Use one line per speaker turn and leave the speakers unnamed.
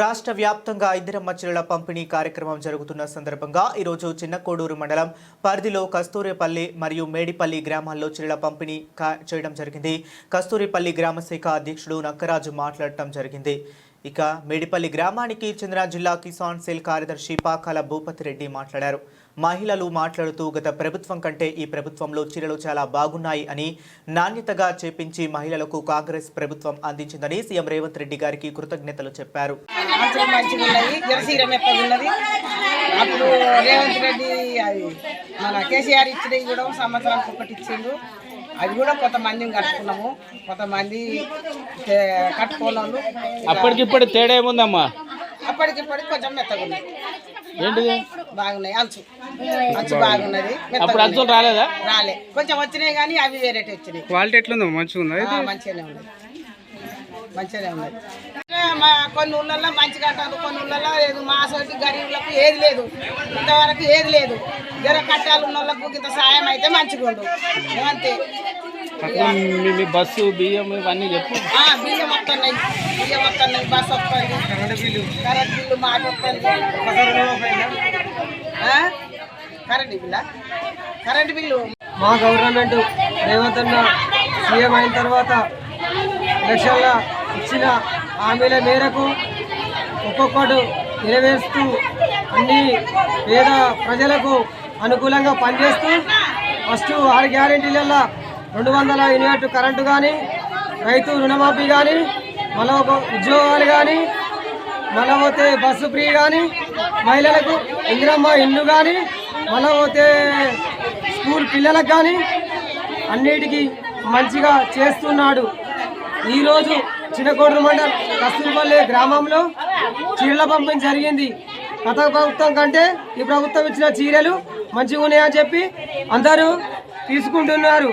రాష్ట్ర వ్యాప్తంగా ఇందిరమ్మ చిరుల పంపిణీ కార్యక్రమం జరుగుతున్న సందర్భంగా ఈరోజు చిన్నకోడూరు మండలం పరిధిలో కస్తూరిపల్లి మరియు మేడిపల్లి గ్రామాల్లో చిరుల పంపిణీ చేయడం జరిగింది. కస్తూరిపల్లి గ్రామ శాఖ అధ్యక్షుడు నక్కరాజు మాట్లాడటం జరిగింది. ఇక మేడిపల్లి గ్రామానికి చెందిన జిల్లా కిసాన్ సెల్ కార్యదర్శి పాకాల భూపతి రెడ్డి మాట్లాడారు. మహిళలు మాట్లాడుతూ గత ప్రభుత్వం కంటే ఈ ప్రభుత్వంలో చీరలు చాలా బాగున్నాయి అని నాణ్యతగా చేపించి మహిళలకు కాంగ్రెస్ ప్రభుత్వం అందించిందని సీఎం రేవంత్ రెడ్డి గారికి కృతజ్ఞతలు చెప్పారు.
అప్పుడు రేవంత్ రెడ్డి అది మన కేసీఆర్ ఇచ్చినవి కూడా సంవత్సరానికి ఒకటి ఇచ్చిండు. అవి కూడా కొంతమందిని కట్టుకున్నాము. కొంతమంది వాళ్ళు
అప్పటికిప్పుడు తేడా ఏముందమ్మా?
అప్పటికిప్పటికి కొంచెం మెత్తగా ఉన్నాయి
ఏంటిది?
బాగున్నాయి. అంచు అంచు బాగున్నది. మెత్తగా
అప్పుడు అంచులు
ఉన్నాయి.
రాలేదా?
రాలే. కొంచెం వచ్చినాయి కానీ అవి వేరేటి వచ్చినాయి.
క్వాలిటీ ఎట్లుందో మంచిగా ఉందా
ఆ, మంచిగానే ఉన్నది మంచిగానే ఉన్నది కొన్ని ఊళ్ళల్లో మంచిగా అంటారు కొన్ని ఊళ్ళల్లో లేదు మా సోటి గరీబులకు ఏది లేదు. ఇంతవరకు ఏది లేదు. జర కట్టాలు ఉన్న వాళ్ళకు ఇంత సాయం అయితే మంచిగా ఉండు. అంతే
బస్సు బియ్యం ఇవన్నీ చెప్పు.
ఆ, బియ్యం వస్తున్నాయి బియ్యం వస్తున్నాయి బస్ వస్తుంది కరెంట్ బిల్లు. కరెంట్ బిల్లు మాట వస్తుంది? కరెంట్ బిల్లా? Current bill?
మా గవర్నమెంట్ రేవంత్ అన్న సీఎం అయిన తర్వాత ఎలక్షన్ల ఇచ్చిన హామీల మేరకు ఒక్కొక్కటి నెరవేరుస్తూ అన్ని పేద ప్రజలకు అనుకూలంగా పనిచేస్తూ ఫస్ట్ ఆరు గ్యారెంటీలలో రెండు వందల యూనిట్ కరెంటు కానీ రైతు రుణమాఫీ కానీ మళ్ళీ ఒక ఉద్యోగాలు కానీ మళ్ళీ పోతే బస్సు ఫ్రీ కానీ మహిళలకు ఇందిరమ్మ ఇల్లు కానీ మళ్ళీ పోతే స్కూల్ పిల్లలకు కానీ అన్నిటికీ మంచిగా చేస్తున్నాడు ఈరోజు చిన్నకోడూరు మండలం కస్తూర్పల్లి గ్రామంలో చీరల పంపిణీ జరిగింది. గత ప్రభుత్వం కంటే ఈ ప్రభుత్వం ఇచ్చిన చీరలు మంచిగా ఉన్నాయని చెప్పి అందరూ తీసుకుంటున్నారు.